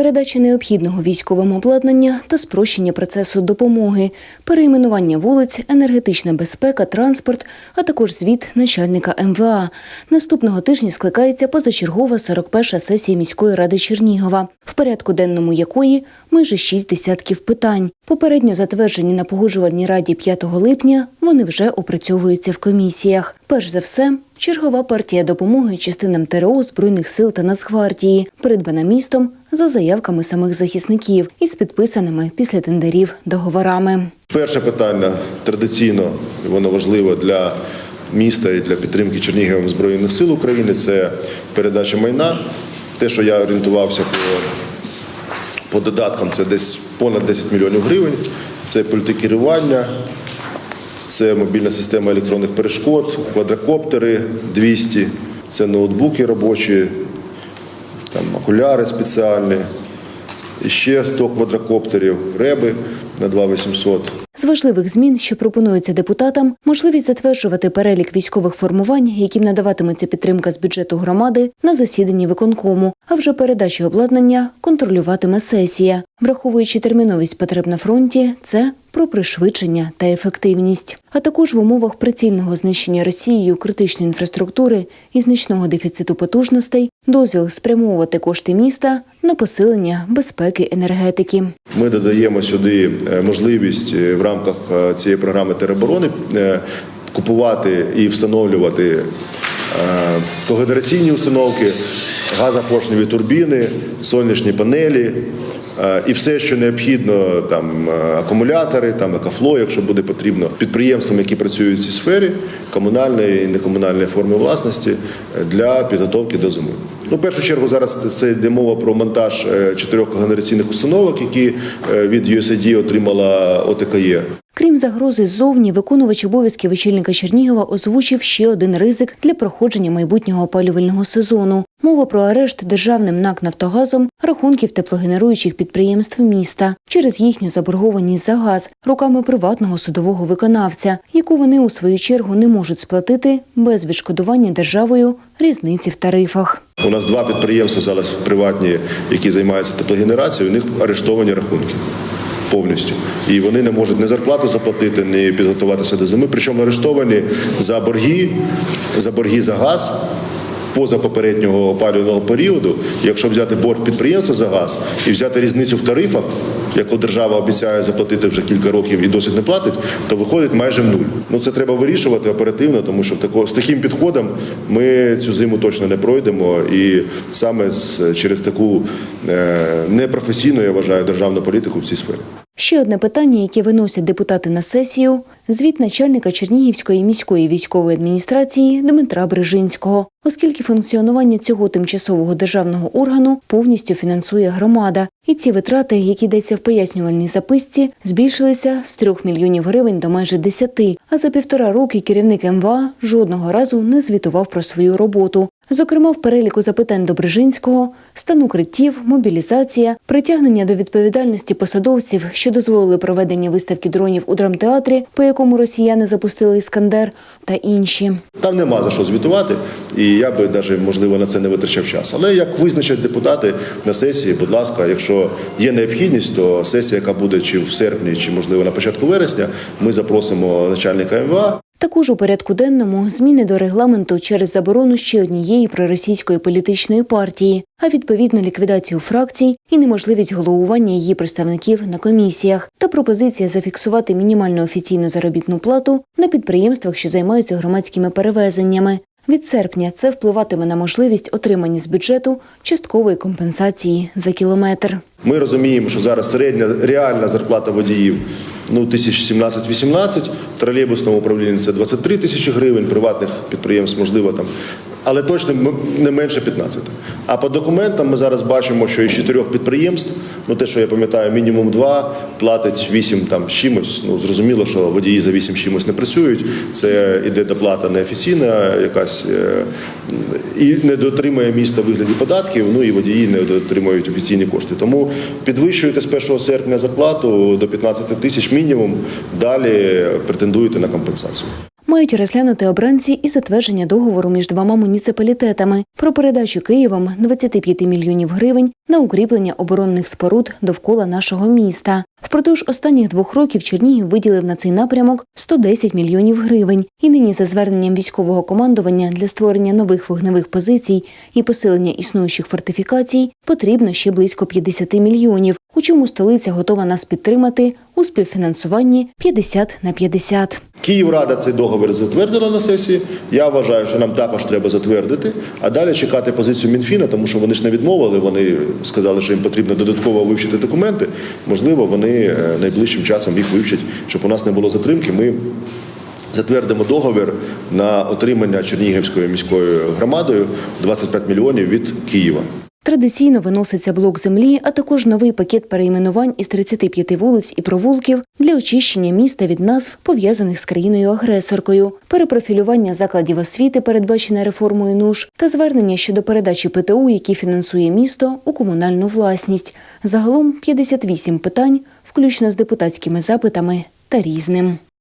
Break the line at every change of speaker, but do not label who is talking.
передача необхідного військовим обладнання та спрощення процесу допомоги, перейменування вулиць, енергетична безпека, транспорт, а також звіт начальника МВА. Наступного тижня скликається позачергова 41-ша сесія міської ради Чернігова, в порядку денному якої майже шість десятків питань. Попередньо затверджені на погоджувальній раді 5 липня, вони вже опрацьовуються в комісіях. Перш за все, чергова партія допомоги частинам ТРО Збройних сил та Нацгвардії, придбана містом за заявками самих захисників із підписаними після тендерів договорами.
Перше питання традиційно воно важливе для міста і для підтримки Чернігівських Збройних сил України це передача майна. Те, що я орієнтувався по, по додаткам, це десь понад 10 мільйонів гривень. Це політикерування, це мобільна система електронних перешкод, квадрокоптери 200, це ноутбуки робочі, там окуляри спеціальні, ще 100 квадрокоптерів, реби на 2800.
З важливих змін, що пропонуються депутатам, можливість затверджувати перелік військових формувань, яким надаватиметься підтримка з бюджету громади на засіданні виконкому, а вже передачу обладнання контролюватиме сесія. Враховуючи терміновість потреб на фронті, це про пришвидшення та ефективність. А також в умовах прицільного знищення Росією критичної інфраструктури і значного дефіциту потужностей дозвіл спрямовувати кошти міста на посилення безпеки енергетики.
Ми додаємо сюди е, можливість е, в рамках е, цієї програми тероборони купувати і встановлювати когенераційні установки, газопоршневі турбіни, сонячні панелі. Е, І все, що необхідно, там е, акумулятори, там екофло, якщо буде потрібно, підприємствам, які працюють в цій сфері, комунальної і некомунальної форми власності е, для підготовки до зими. Ну, в першу чергу, зараз це йде мова про монтаж е, чотирьох когенераційних установок, які е, від USAID отримала ОТКЄ.
Крім загрози ззовні, виконувач обов'язків очільника Чернігова озвучив ще один ризик для проходження майбутнього опалювального сезону. Мова про арешт державним НАК «Нафтогазом» рахунків теплогенеруючих підприємств міста через їхню заборгованість за газ руками приватного судового виконавця, яку вони у свою чергу не можуть сплатити без відшкодування державою різниці в тарифах.
У нас два підприємства зараз приватні, які займаються теплогенерацією. У них арештовані рахунки повністю. І вони не можуть ні зарплату заплатити, ні підготуватися до зими. Причому арештовані за борги, за борги за газ. Поза попереднього опалювального періоду, якщо взяти борг підприємства за газ і взяти різницю в тарифах, яку держава обіцяє заплатити вже кілька років і досить не платить, то виходить майже в нуль. Ну це треба вирішувати оперативно, тому що тако, з таким підходом ми цю зиму точно не пройдемо. І саме з, через таку е, непрофесійну, я вважаю, державну політику в цій сфері.
Ще одне питання, яке виносять депутати на сесію – звіт начальника Чернігівської міської військової адміністрації Дмитра Брижинського, оскільки функціонування цього тимчасового державного органу повністю фінансує громада. І ці витрати, які йдеться в пояснювальній записці, збільшилися з 3 мільйонів гривень до майже 10, а за півтора роки керівник МВА жодного разу не звітував про свою роботу. Зокрема, в переліку запитань до Брижинського стан укриттів, мобілізація, притягнення до відповідальності посадовців, що дозволили проведення виставки дронів у драмтеатрі, по якому росіяни запустили іскандер, та інші.
Там нема за що звітувати, і я би навіть можливо на це не витрачав час. Але як визначать депутати на сесії, будь ласка, якщо є необхідність, то сесія, яка буде чи в серпні, чи можливо на початку вересня, ми запросимо начальника МВА.
Також у порядку денному зміни до регламенту через заборону ще однієї проросійської політичної партії, а відповідно ліквідацію фракцій і неможливість головування її представників на комісіях, та пропозиція зафіксувати мінімальну офіційну заробітну плату на підприємствах, що займаються громадськими перевезеннями. Від серпня це впливатиме на можливість отримання з бюджету часткової компенсації за кілометр.
Ми розуміємо, що зараз середня реальна зарплата водіїв ну, 1017-18, в тролейбусному управлінні це 23 тисячі гривень, приватних підприємств, можливо, там, але точно не менше 15. А по документам ми зараз бачимо, що із чотирьох підприємств, ну те, що я пам'ятаю, мінімум два, платить 8 там чимось. Ну, зрозуміло, що водії за 8 чимось не працюють. Це іде доплата неофіційна, якась е, і не дотримує міста вигляді податків, ну і водії не дотримують офіційні кошти. Тому підвищуєте з 1 серпня зарплату до 15 тисяч мінімум, далі претендуєте на компенсацію.
Мають розглянути обранці і затвердження договору між двома муніципалітетами про передачу Києвом 25 мільйонів гривень на укріплення оборонних споруд довкола нашого міста. Впродовж останніх двох років Чернігів виділив на цей напрямок 110 мільйонів гривень. І нині за зверненням військового командування для створення нових вогневих позицій і посилення існуючих фортифікацій потрібно ще близько 50 мільйонів. У чому столиця готова нас підтримати у співфінансуванні 50 на 50.
Київрада цей договір затвердила на сесії. Я вважаю, що нам також треба затвердити, а далі чекати позицію Мінфіна, тому що вони ж не відмовили. Вони сказали, що їм потрібно додатково вивчити документи. Можливо, вони е, найближчим часом їх вивчать, щоб у нас не було затримки. Ми затвердимо договір на отримання Чернігівською міською громадою 25 мільйонів від Києва.
Традиційно виноситься блок землі, а також новий пакет перейменувань із 35 вулиць і провулків для очищення міста від назв, пов'язаних з країною-агресоркою, перепрофілювання закладів освіти, передбачене реформою НУШ, та звернення щодо передачі ПТУ, які фінансує місто, у комунальну власність. Загалом 58 питань, включно з депутатськими запитами та різним.